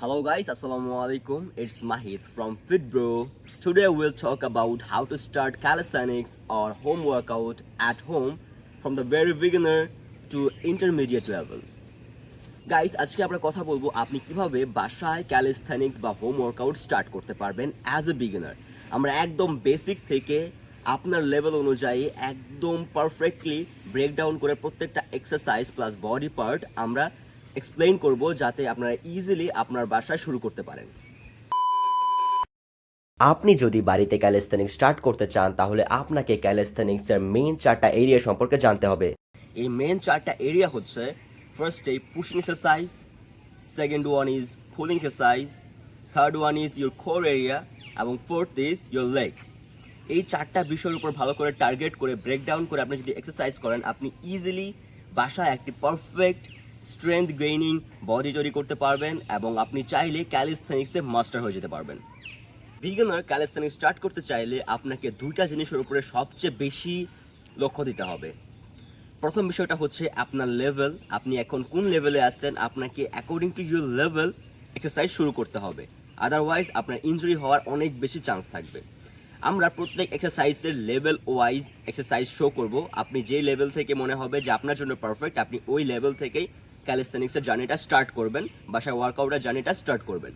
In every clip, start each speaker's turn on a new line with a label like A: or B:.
A: Hello guys, Assalamu alaikum. It's Mahit from FitBro. Today we'll talk about how to start calisthenics or home workout at home from the very beginner to intermediate level. Guys আজকে আমরা কথা বলব আপনি কীভাবে বাসায় ক্যালিস্থেনিক্স বা home workout start করতে পারবেন অ্যাজ এ বিগিনার আমরা একদম বেসিক থেকে আপনার লেভেল অনুযায়ী একদম পারফেক্টলি ব্রেকডাউন করে প্রত্যেকটা এক্সারসাইজ প্লাস বডি পার্ট আমরা এক্সপ্লেইন করব যাতে আপনারা ইজিলি আপনার বাসায় শুরু করতে পারেন। আপনি যদি বাড়িতে ক্যালিস্থেনিক্স স্টার্ট করতে চান, তাহলে আপনাকে ক্যালিস্থেনিক্সের মেইন চারটা এরিয়া সম্পর্কে জানতে হবে। এই মেইন চারটা এরিয়া হচ্ছে ফার্স্ট এই pushing exercise second one is pulling exercise third one is your core area এবং ফোর্থ ইজ ইউর লেগস এই চারটা বিষয়ের উপর ভালো করে টার্গেট করে ব্রেকডাউন করে আপনি যদি এক্সারসাইজ করেন, আপনি ইজিলি বাসায় একটি পারফেক্ট স্ট্রেংথ গেইনিং বডি তৈরি করতে পারবেন এবং আপনি চাইলে ক্যালিস্থেনিক্সে মাস্টার হয়ে যেতে পারবেন। বিগিনার ক্যালিস্থেনিক্স স্টার্ট করতে চাইলে আপনাকে দুইটা জিনিসের উপরে সবচেয়ে বেশি লক্ষ্য দিতে হবে। প্রথম বিষয়টা হচ্ছে আপনার লেভেল আপনি এখন কোন লেভেলে আসছেন আপনাকে according to your level exercise শুরু করতে হবে। আদারওয়াইজ আপনার ইনজুরি হওয়ার অনেক বেশি চান্স থাকবে। আমরা প্রত্যেক এক্সারসাইজের লেভেল ওয়াইজ এক্সারসাইজ শো করব। আপনি যে লেভেল থেকে মনে হবে যে আপনার জন্য পারফেক্ট আপনি ওই লেভেল থেকেই ক্যালিস্থেনিক্সের জার্নিটা স্টার্ট করবেন, বাসায় ওয়ার্কআউটের জার্নিটা স্টার্ট করবেন।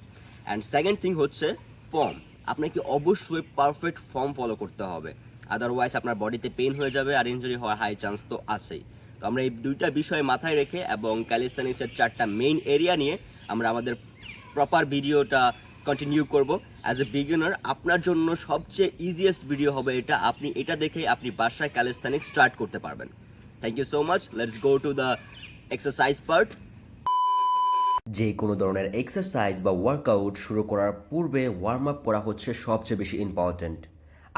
A: অ্যান্ড সেকেন্ড থিং হচ্ছে ফর্ম আপনাকে অবশ্যই পারফেক্ট ফর্ম ফলো করতে হবে। আদারওয়াইজ আপনার বডিতে পেন হয়ে যাবে আর ইনজুরি হওয়ার হাই চান্স তো আছেই। তো আমরা এই দুইটা বিষয় মাথায় রেখে এবং ক্যালিস্থেনিক্সের চারটা মেইন এরিয়া নিয়ে আমরা আমাদের প্রপার ভিডিওটা কন্টিনিউ করব। অ্যাজ এ বিগিনার আপনার জন্য সবচেয়ে ইজিয়েস্ট ভিডিও হবে এটা। আপনি এটা দেখেই আপনি বাসায় ক্যালিস্থেনিক্স স্টার্ট করতে পারবেন। Thank you so much let's go to the exercise part যে কোনো ধরনের এক্সারসাইজ বা ওয়ার্কআউট শুরু করার পূর্বে ওয়ার্ম আপ করা হচ্ছে সবচেয়ে বেশি ইম্পর্ট্যান্ট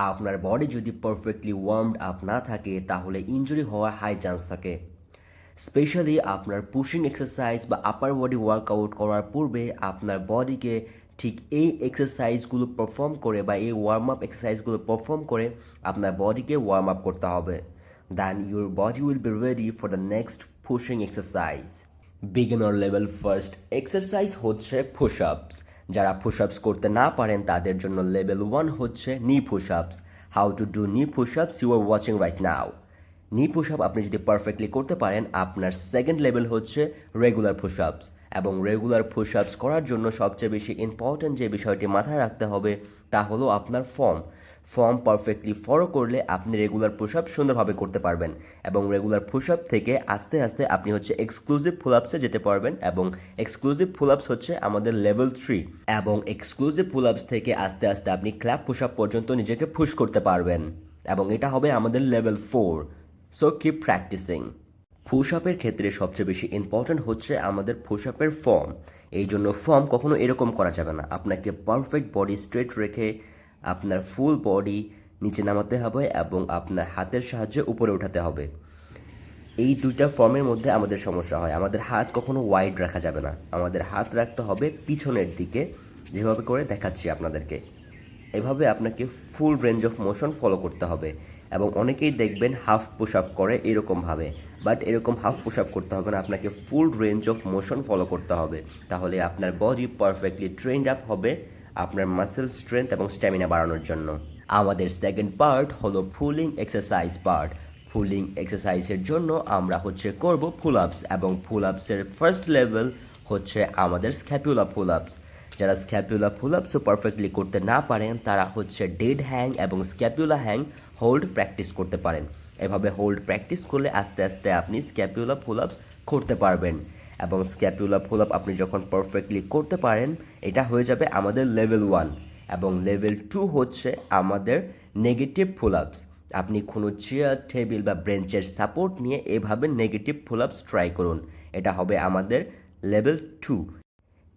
A: আপনার বডি যদি পারফেক্টলি ওয়ার্মড আপ না থাকে, তাহলে ইনজুরি হওয়ার হাই চান্স থাকে। স্পেশালি আপনার পুশিং এক্সারসাইজ বা আপার বডি ওয়ার্কআউট করার পূর্বে আপনার বডিকে ঠিক এই এক্সারসাইজগুলো পারফর্ম করে বা এই ওয়ার্ম আপ এক্সারসাইজগুলো পারফর্ম করে আপনার বডিকে ওয়ার্ম আপ করতে হবে। Then your body will be ready for the next pushing exercise beginner level first exercise হচ্ছে পুশ আপস যারা পুশ আপস করতে না পারেন, তাদের জন্য লেভেল ওয়ান হচ্ছে knee push ups how to do knee push ups you are watching right now knee push up আপনি যদি পারফেক্টলি করতে পারেন, আপনার সেকেন্ড লেভেল হচ্ছে রেগুলার পুশ আপস এবং রেগুলার পুশ আপস করার জন্য সবচেয়ে বেশি ইম্পর্ট্যান্ট যে বিষয়টি মাথায় রাখতে হবে, তা হলো আপনার ফর্ম ফর্ম পারফেক্টলি ফলো করলে আপনি রেগুলার পুশ আপ সুন্দরভাবে করতে পারবেন এবং রেগুলার পুশ আপ থেকে আস্তে আস্তে আপনি হচ্ছে এক্সক্লুসিভ ফুল আপসে যেতে পারবেন এবং এক্সক্লুসিভ ফুল আপস হচ্ছে আমাদের লেভেল থ্রি এবং এক্সক্লুসিভ ফুল আপস থেকে আস্তে আস্তে আপনি ক্ল্যাপ পুশ আপ পর্যন্ত নিজেকে পুশ করতে পারবেন এবং এটা হবে আমাদের level four so keep practicing push আপের ক্ষেত্রে সবচেয়ে বেশি ইম্পর্ট্যান্ট হচ্ছে আমাদের পুশ আপের ফর্ম এই জন্য ফর্ম কখনো এরকম করা যাবে না। আপনাকে পারফেক্ট বডি স্ট্রেট রেখে আপনার ফুল বডি নিচে নামাতে হবে এবং আপনার হাতের সাহায্যে উপরে উঠাতে হবে। এই দুইটা ফর্মের মধ্যে আমাদের সমস্যা হয়। আমাদের হাত কখনো ওয়াইড রাখা যাবে না। আমাদের হাত রাখতে হবে পিছনের দিকে, যেভাবে করে দেখাচ্ছি আপনাদেরকে। এভাবে আপনাকে full range of motion follow করতে হবে এবং অনেকেই দেখবেন হাফ পুশ আপ করে এরকমভাবে বাট এরকম হাফ পুশ আপ করতে হবে না। আপনাকে full range of motion follow করতে হবে। তাহলে আপনার বডি পারফেক্টলি ট্রেন্ড আপ হবে। আপনার মাসেল স্ট্রেংথ এবং স্ট্যামিনা বাড়ানোর জন্য। আমাদের সেকেন্ড পার্ট হলো ফুলিং এক্সারসাইজ পার্ট ফুলিং এক্সারসাইজের জন্য আমরা হচ্ছে করব ফুল আপস এবং ফুল আপসের ফার্স্ট লেভেল হচ্ছে আমাদের স্ক্যাপুলা ফুল আপস যারা স্ক্যাপুলা ফুল আপসও পারফেক্টলি করতে না পারেন, তারা হচ্ছে ডেড হ্যাং এবং স্ক্যাপুলা হ্যাং হোল্ড প্র্যাকটিস করতে পারেন। এভাবে হোল্ড প্র্যাকটিস করলে আস্তে আস্তে আপনি স্ক্যাপুলা ফুল আপস করতে পারবেন। এবং স্ক্যাপুলা ফুল আপ আপনি যখন পারফেক্টলি করতে পারেন, এটা হয়ে যাবে আমাদের লেভেল ওয়ান এবং লেভেল টু হচ্ছে আমাদের নেগেটিভ ফুল আপস আপনি কোনো চেয়ার টেবিল বা ব্রেঞ্চের সাপোর্ট নিয়ে এভাবে নেগেটিভ ফুল আপস ট্রাই করুন। এটা হবে আমাদের লেভেল টু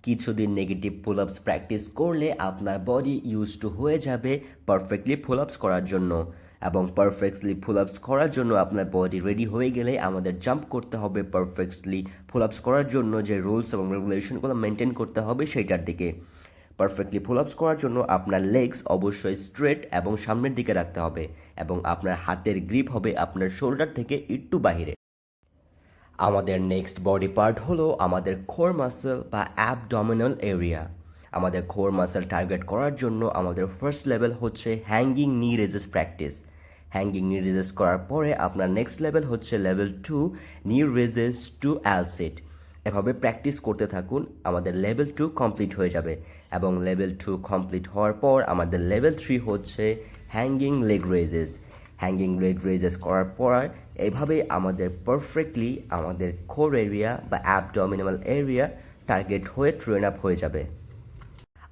A: কিছুদিন নেগেটিভ পুল আপস প্র্যাকটিস করলে আপনার বডি ইউজ টু হয়ে যাবে পারফেক্টলি ফুল আপস করার জন্য। এবং পারফেক্টলি ফুল আপস করার জন্য আপনার বডি রেডি হয়ে গেলে আমাদের জাম্প করতে হবে পারফেক্টলি ফুল আপস করার জন্য যে রুলস এবং রেগুলেশনগুলো মেনটেন করতে হবে সেইটার দিকে। পারফেক্টলি ফুল আপস করার জন্য আপনার লেগস অবশ্যই স্ট্রেট এবং সামনের দিকে রাখতে হবে এবং আপনার হাতের গ্রিপ হবে আপনার শোল্ডার থেকে একটু বাহিরে। আমাদের নেক্সট বডি পার্ট হলো আমাদের খোর মাসেল বা অ্যাবডমিনাল এরিয়া আমাদের খোর মাসেল টার্গেট করার জন্য আমাদের ফার্স্ট লেভেল হচ্ছে hanging knee raises practice hanging knee raises করার পরে আপনার নেক্সট লেভেল হচ্ছে level two knee raises to L sit এভাবে প্র্যাকটিস করতে থাকুন, আমাদের লেভেল টু কমপ্লিট হয়ে যাবে এবং লেভেল টু কমপ্লিট হওয়ার পর আমাদের লেভেল থ্রি হচ্ছে hanging leg raises hanging leg raises করার পর এইভাবেই আমাদের পারফেক্টলি আমাদের কোর এরিয়া বা অ্যাপ অ্যাবডমিনাল এরিয়া টার্গেট হয়ে ট্রেন আপ হয়ে যাবে।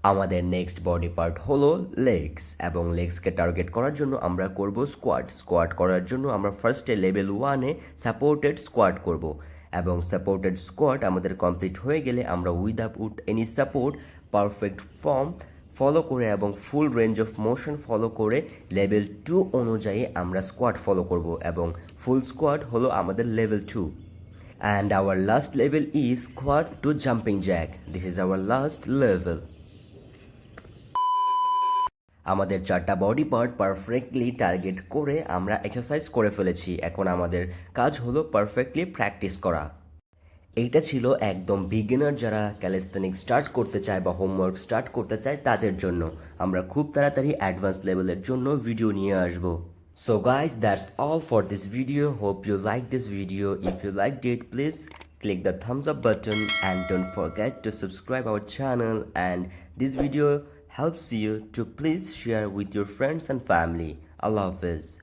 A: আমাদের নেক্সট বডি পার্ট হলো লেগস এবং লেগসকে টার্গেট করার জন্য আমরা করব স্কোয়াড স্কোয়াড করার জন্য আমরা ফার্স্টে লেভেল ওয়ানে সাপোর্টেড স্কোয়াড করব এবং সাপোর্টেড স্কোয়াড আমাদের কমপ্লিট হয়ে গেলে আমরা without any support perfect form follow করে এবং full range of motion follow করে লেভেল টু অনুযায়ী আমরা স্কোয়াড ফলো করব এবং ফুল স্কোয়াড হলো আমাদের level two and our last level is quad to jumping jack this is our last level আমাদের চারটা বডি পার্ট পারফেক্টলি টার্গেট করে আমরা এক্সারসাইজ করে ফেলেছি। এখন আমাদের কাজ হলো পারফেক্টলি প্র্যাকটিস করা। এইটা ছিল একদম বিগিনার যারা ক্যালিস্থেনিক স্টার্ট করতে চায় বা হোমওয়ার্ক স্টার্ট করতে চায় তাদের জন্য। আমরা খুব তাড়াতাড়ি অ্যাডভান্স লেভেলের জন্য ভিডিও নিয়ে আসব। So guys, that's all for this video. Hope you like this video. If you liked it, please click the thumbs up button and don't forget to subscribe our channel. And this video helps you to please share with your friends and family. Allah Hafiz